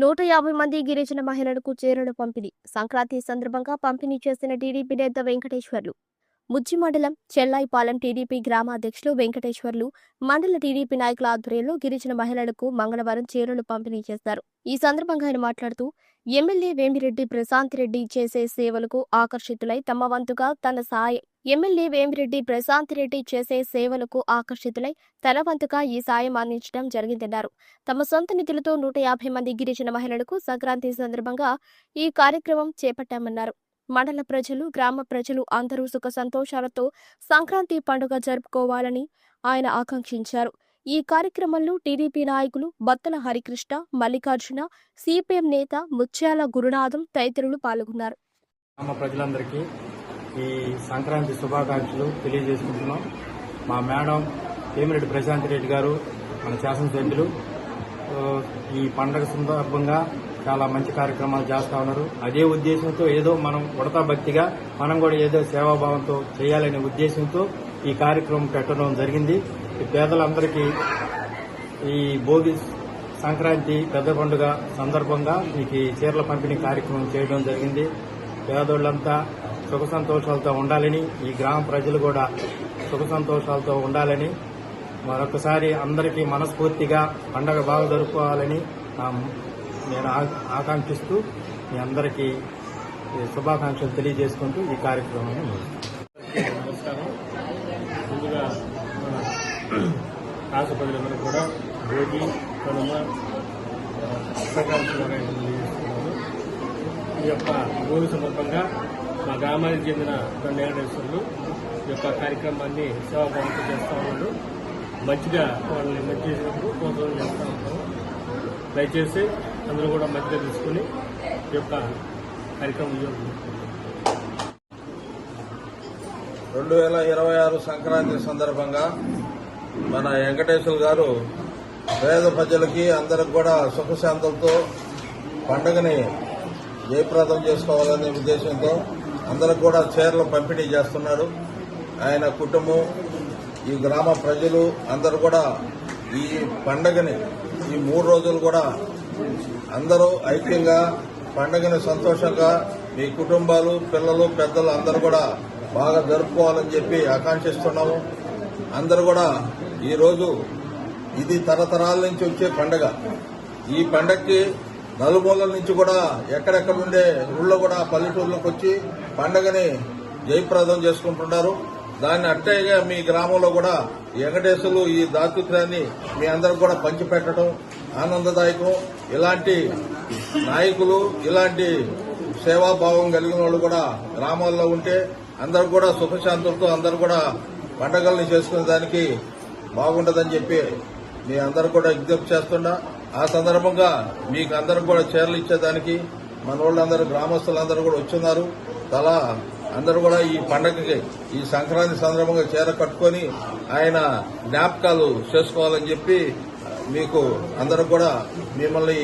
నూట యాభై మంది గిరిజన మహిళలకు చీరలు పంపిణీ. సంక్రాంతి సందర్భంగా పంపిణీ చేసిన టీడీపీ నేత వెంకటేశ్వర్లు. ముజ్జి మండలం చెల్లాయిపాలెం టీడీపీ గ్రామాధ్యక్షులు వెంకటేశ్వర్లు మండల టీడీపీ నాయకుల ఆధ్వర్యంలో గిరిజన మహిళలకు మంగళవారం చీరలు పంపిణీ చేశారు ఈ సందర్భంగా ఆయన మాట్లాడుతూ ఎమ్మెల్యే వేమిరెడ్డి ప్రశాంత్ రెడ్డి చేసే సేవలకు ఆకర్షితులై తమ వంతుగా తన సహాయ ఎమ్మెల్యే వేమిరెడ్డి ప్రశాంత్ రెడ్డి చేసే సేవలకు ఆకర్షితులై తలవంతుగా ఈ సాయం అందించడం జరిగిందన్నారు. తమ సొంత నిధులతో నూట యాభై మంది గిరిజన మహిళలకు సంక్రాంతి సందర్భంగా ఈ కార్యక్రమం చేపట్టామన్నారు. మండల ప్రజలు గ్రామ ప్రజలు అందరూ సుఖ సంతోషాలతో సంక్రాంతి పండుగ జరుపుకోవాలని ఆయన ఆకాంక్షించారు. ఈ కార్యక్రమంలో టీడీపీ నాయకులు బత్తల హరికృష్ణ మల్లికార్జున సిపిఎం నేత ముత్యాల గురునాథం తదితరులు పాల్గొన్నారు. గ్రామ ప్రజలందరికీ ఈ సంక్రాంతి శుభాకాంక్షలు తెలియజేసుకుంటున్నాం. మా మేడం వేమిరెడ్డి ప్రశాంత్ రెడ్డి గారు మన శాసనసభ్యులు. ఈ పండగ సందర్భంగా చాలా మంచి కార్యక్రమాలు చేస్తా ఉన్నారు. అదే ఉద్దేశంతో ఏదో మనం ఉడతా భక్తిగా మనం కూడా ఏదో సేవాభావంతో చేయాలనే ఉద్దేశంతో ఈ కార్యక్రమం పెట్టడం జరిగింది. ఈ పేదలందరికీ ఈ భోగి సంక్రాంతి పెద్ద పండుగ సందర్భంగా మీకు ఈ చీరల పంపిణీ కార్యక్రమం చేయడం జరిగింది. పేదోళ్ళంతా సుఖ సంతోషాలతో ఉండాలని ఈ గ్రామ ప్రజలు కూడా సుఖ సంతోషాలతో ఉండాలని మరొకసారి అందరికీ మనస్ఫూర్తిగా పండగ బాగా జరుపుకోవాలని నేను ఆ- ఆకాంక్షిస్తూ మీ అందరికీ శుభాకాంక్షలు తెలియజేసుకుంటూ ఈ కార్యక్రమాన్ని నమస్కారం ముందుగా రాష్ట్ర ప్రజలందరూ కూడా భోగి కనుమ శుభాకాంక్షలు ఈ యొక్క భోగి సందర్భంగా మా గ్రామానికి చెందిన రెండు వెంకటేశ్వరులు ఈ యొక్క కార్యక్రమాన్ని సేవాభావంతో చేస్తూ ఉన్నారు. మంచిగా వాళ్ళని మంచి చేసినప్పుడు ప్రోత్సాహం చేస్తూ ఉంటాము దయచేసి అందరూ కూడా మంచిగా తీసుకుని ఈ యొక్క కార్యక్రమం రెండు వేల ఇరవై ఆరు సంక్రాంతి సందర్భంగా మన వెంకటేశ్వర గారు పేద ప్రజలకి అందరికి కూడా సుఖశాంతులతో పండుగని జయప్రదం చేసుకోవాలనే ఉద్దేశంతో అందరూ కూడా చీరలు పంపిణీ చేస్తున్నారు. ఆయన కుటుంబం ఈ గ్రామ ప్రజలు అందరూ కూడా ఈ పండగని ఈ మూడు రోజులు కూడా అందరూ ఐక్యంగా పండగని సంతోషంగా మీ కుటుంబాలు పిల్లలు పెద్దలు అందరూ కూడా బాగా జరుపుకోవాలని చెప్పి ఆకాంక్షిస్తున్నాము. అందరూ కూడా ఈరోజు ఇది తరతరాల నుంచి వచ్చే పండగ. ఈ పండగకి నలుమూలల నుంచి కూడా ఎక్కడెక్కడ ఉండే ఊళ్ళో కూడా పల్లెటూర్లకు వచ్చి పండగని జయప్రదం చేసుకుంటున్నారు. దాన్ని అట్టేగా మీ గ్రామంలో కూడా వెంకటేశ్వరులు ఈ దాతృత్యాన్ని మీ అందరికి కూడా పంచిపెట్టడం ఆనందదాయకం. ఇలాంటి నాయకులు ఇలాంటి సేవాభావం కలిగిన వాళ్ళు కూడా గ్రామాల్లో ఉంటే అందరూ కూడా సుఖశాంతులతో అందరూ కూడా పండగల్ని చేసుకునే దానికి బాగుంటుందని చెప్పి మీ అందరూ కూడా విజ్ఞప్తి చేస్తున్నా. ఆ సందర్భంగా మీకు అందరికి కూడా చీరలు ఇచ్చేదానికి మన వాళ్ళందరూ గ్రామస్తులందరూ కూడా వచ్చున్నారు. తలా అందరూ కూడా ఈ పండగకి ఈ సంక్రాంతి సందర్భంగా చీర కట్టుకొని ఆయన జ్ఞాపకాలు చేసుకోవాలని చెప్పి మీకు అందరూ కూడా మిమ్మల్ని